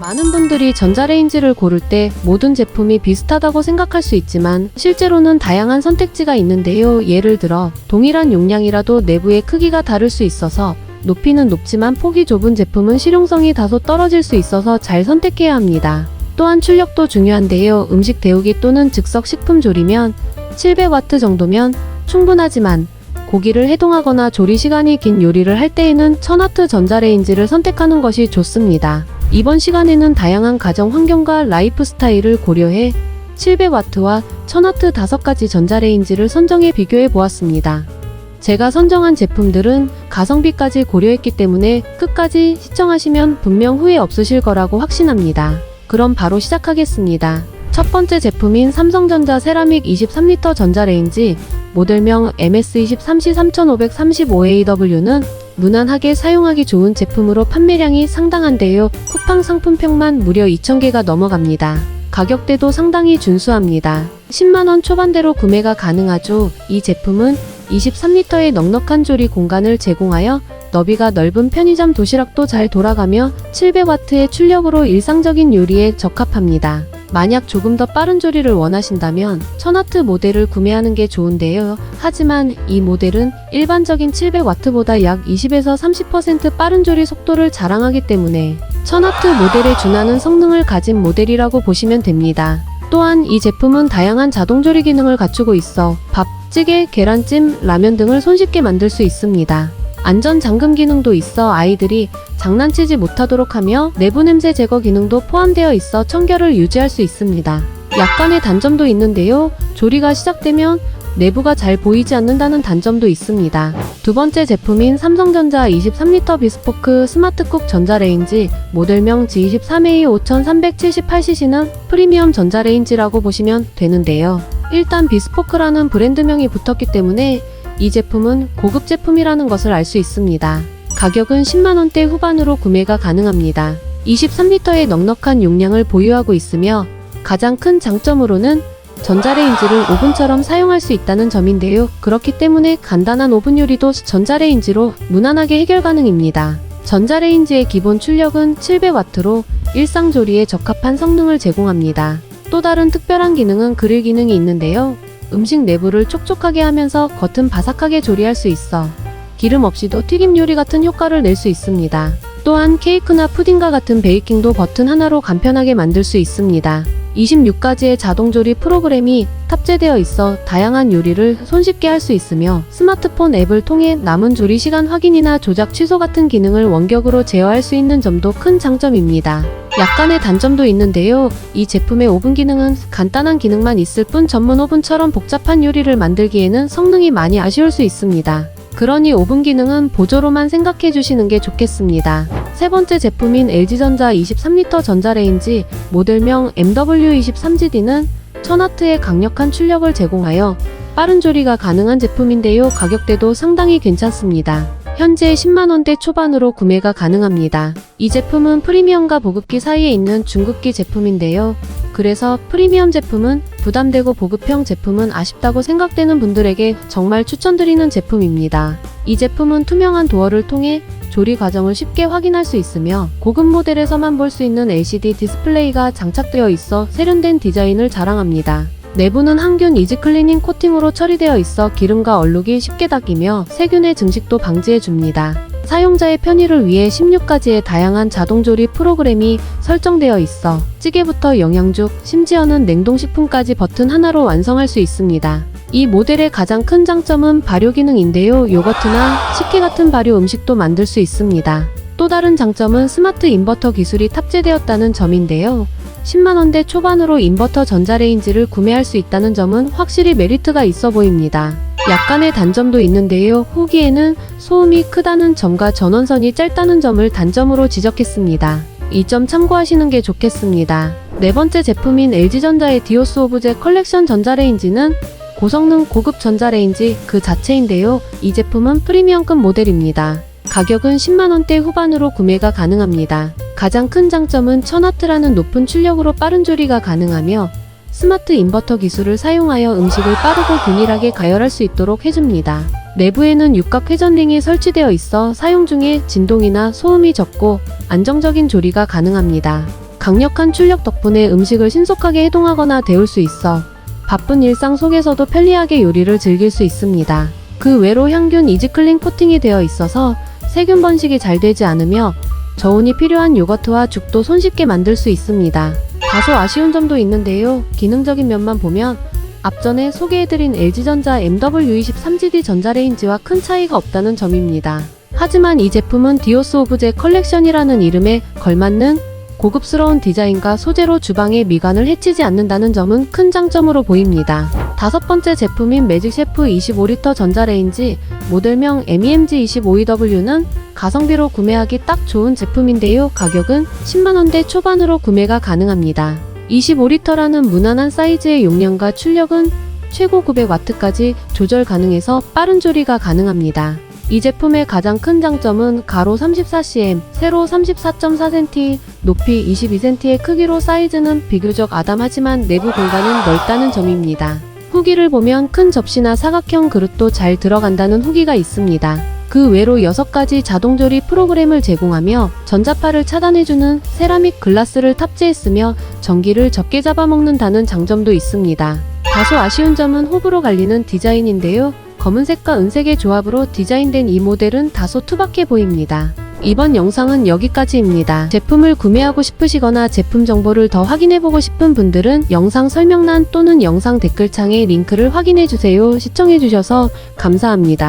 많은 분들이 전자레인지를 고를 때 모든 제품이 비슷하다고 생각할 수 있지만 실제로는 다양한 선택지가 있는데요. 예를 들어 동일한 용량이라도 내부의 크기가 다를 수 있어서 높이는 높지만 폭이 좁은 제품은 실용성이 다소 떨어질 수 있어서 잘 선택해야 합니다. 또한 출력도 중요한데요. 음식 데우기 또는 즉석 식품 조리면 700W 정도면 충분하지만 고기를 해동하거나 조리 시간이 긴 요리를 할 때에는 1000W 전자레인지를 선택하는 것이 좋습니다. 이번 시간에는 다양한 가정 환경과 라이프 스타일을 고려해 700W와 1000W 5가지 전자레인지를 선정해 비교해 보았습니다. 제가 선정한 제품들은 가성비까지 고려했기 때문에 끝까지 시청하시면 분명 후회 없으실 거라고 확신합니다. 그럼 바로 시작하겠습니다. 첫 번째 제품인 삼성전자 세라믹 23리터 전자레인지 모델명 MS23C3535AW는 무난하게 사용하기 좋은 제품으로 판매량이 상당한데요. 쿠팡 상품평만 무려 2,000개가 넘어갑니다. 가격대도 상당히 준수합니다. 10만원 초반대로 구매가 가능하죠. 이 제품은 23리터의 넉넉한 조리 공간을 제공하여 너비가 넓은 편의점 도시락도 잘 돌아가며 700W의 출력으로 일상적인 요리에 적합합니다. 만약 조금 더 빠른 조리를 원하신다면 1000W 모델을 구매하는 게 좋은데요. 하지만 이 모델은 일반적인 700W보다 약 20에서 30% 빠른 조리 속도를 자랑하기 때문에 1000W 모델에 준하는 성능을 가진 모델이라고 보시면 됩니다. 또한 이 제품은 다양한 자동 조리 기능을 갖추고 있어 밥, 찌개, 계란찜, 라면 등을 손쉽게 만들 수 있습니다. 안전 잠금 기능도 있어 아이들이 장난치지 못하도록 하며 내부 냄새 제거 기능도 포함되어 있어 청결을 유지할 수 있습니다. 약간의 단점도 있는데요. 조리가 시작되면 내부가 잘 보이지 않는다는 단점도 있습니다. 두 번째 제품인 삼성전자 23리터 비스포크 스마트쿡 전자레인지 모델명 G23A 5378cc는 프리미엄 전자레인지라고 보시면 되는데요. 일단 비스포크라는 브랜드명이 붙었기 때문에 이 제품은 고급 제품이라는 것을 알 수 있습니다. 가격은 10만원대 후반으로 구매가 가능합니다. 23리터의 넉넉한 용량을 보유하고 있으며 가장 큰 장점으로는 전자레인지를 오븐처럼 사용할 수 있다는 점인데요. 그렇기 때문에 간단한 오븐 요리도 전자레인지로 무난하게 해결 가능입니다. 전자레인지의 기본 출력은 700W로 일상 조리에 적합한 성능을 제공합니다. 또 다른 특별한 기능은 그릴 기능이 있는데요. 음식 내부를 촉촉하게 하면서 겉은 바삭하게 조리할 수 있어 기름 없이도 튀김 요리 같은 효과를 낼 수 있습니다. 또한 케이크나 푸딩과 같은 베이킹도 버튼 하나로 간편하게 만들 수 있습니다. 26가지의 자동조리 프로그램이 탑재되어 있어 다양한 요리를 손쉽게 할 수 있으며 스마트폰 앱을 통해 남은 조리 시간 확인이나 조작 취소 같은 기능을 원격으로 제어할 수 있는 점도 큰 장점입니다. 약간의 단점도 있는데요. 이 제품의 오븐 기능은 간단한 기능만 있을 뿐 전문 오븐처럼 복잡한 요리를 만들기에는 성능이 많이 아쉬울 수 있습니다. 그러니 오븐 기능은 보조로만 생각해 주시는 게 좋겠습니다. 세 번째 제품인 LG전자 23리터 전자레인지 모델명 MW23GD는 1000W의 강력한 출력을 제공하여 빠른 조리가 가능한 제품인데요. 가격대도 상당히 괜찮습니다. 현재 10만원대 초반으로 구매가 가능합니다. 이 제품은 프리미엄과 보급기 사이에 있는 중급기 제품인데요. 그래서 프리미엄 제품은 부담되고 보급형 제품은 아쉽다고 생각되는 분들에게 정말 추천드리는 제품입니다. 이 제품은 투명한 도어를 통해 조리 과정을 쉽게 확인할 수 있으며 고급 모델에서만 볼 수 있는 LCD 디스플레이가 장착되어 있어 세련된 디자인을 자랑합니다. 내부는 항균 이지 클리닝 코팅으로 처리되어 있어 기름과 얼룩이 쉽게 닦이며 세균의 증식도 방지해 줍니다. 사용자의 편의를 위해 16가지의 다양한 자동조리 프로그램이 설정되어 있어 찌개부터 영양죽, 심지어는 냉동식품까지 버튼 하나로 완성할 수 있습니다. 이 모델의 가장 큰 장점은 발효 기능인데요. 요거트나 식혜 같은 발효 음식도 만들 수 있습니다. 또 다른 장점은 스마트 인버터 기술이 탑재되었다는 점인데요. 10만원대 초반으로 인버터 전자레인지를 구매할 수 있다는 점은 확실히 메리트가 있어 보입니다. 약간의 단점도 있는데요. 후기에는 소음이 크다는 점과 전원선이 짧다는 점을 단점으로 지적했습니다. 이 점 참고하시는 게 좋겠습니다. 네 번째 제품인 LG전자의 디오스 오브제 컬렉션 전자레인지는 고성능 고급 전자레인지 그 자체인데요. 이 제품은 프리미엄급 모델입니다. 가격은 10만원대 후반으로 구매가 가능합니다. 가장 큰 장점은 1000W라는 높은 출력으로 빠른 조리가 가능하며 스마트 인버터 기술을 사용하여 음식을 빠르고 균일하게 가열할 수 있도록 해줍니다. 내부에는 육각 회전링이 설치되어 있어 사용 중에 진동이나 소음이 적고 안정적인 조리가 가능합니다. 강력한 출력 덕분에 음식을 신속하게 해동하거나 데울 수 있어 바쁜 일상 속에서도 편리하게 요리를 즐길 수 있습니다. 그 외로 향균 이지클린 코팅이 되어 있어서 세균 번식이 잘 되지 않으며 저온이 필요한 요거트와 죽도 손쉽게 만들 수 있습니다. 다소 아쉬운 점도 있는데요. 기능적인 면만 보면 앞전에 소개해드린 LG전자 MW23GD 전자레인지와 큰 차이가 없다는 점입니다. 하지만 이 제품은 디오스 오브제 컬렉션이라는 이름에 걸맞는 고급스러운 디자인과 소재로 주방의 미관을 해치지 않는다는 점은 큰 장점으로 보입니다. 다섯 번째 제품인 매직 셰프 25리터 전자레인지 모델명 E MEMG25EW는 가성비로 구매하기 딱 좋은 제품인데요. 가격은 10만원대 초반으로 구매가 가능합니다. 25리터라는 무난한 사이즈의 용량과 출력은 최고 900W까지 조절 가능해서 빠른 조리가 가능합니다. 이 제품의 가장 큰 장점은 가로 34cm, 세로 34.4cm, 높이 22cm의 크기로 사이즈는 비교적 아담하지만 내부 공간은 넓다는 점입니다. 후기를 보면 큰 접시나 사각형 그릇도 잘 들어간다는 후기가 있습니다. 그 외로 6가지 자동조리 프로그램을 제공하며 전자파를 차단해주는 세라믹 글라스를 탑재했으며 전기를 적게 잡아먹는다는 장점도 있습니다. 다소 아쉬운 점은 호불호 갈리는 디자인인데요. 검은색과 은색의 조합으로 디자인된 이 모델은 다소 투박해 보입니다. 이번 영상은 여기까지입니다. 제품을 구매하고 싶으시거나 제품 정보를 더 확인해보고 싶은 분들은 영상 설명란 또는 영상 댓글창에 링크를 확인해주세요. 시청해주셔서 감사합니다.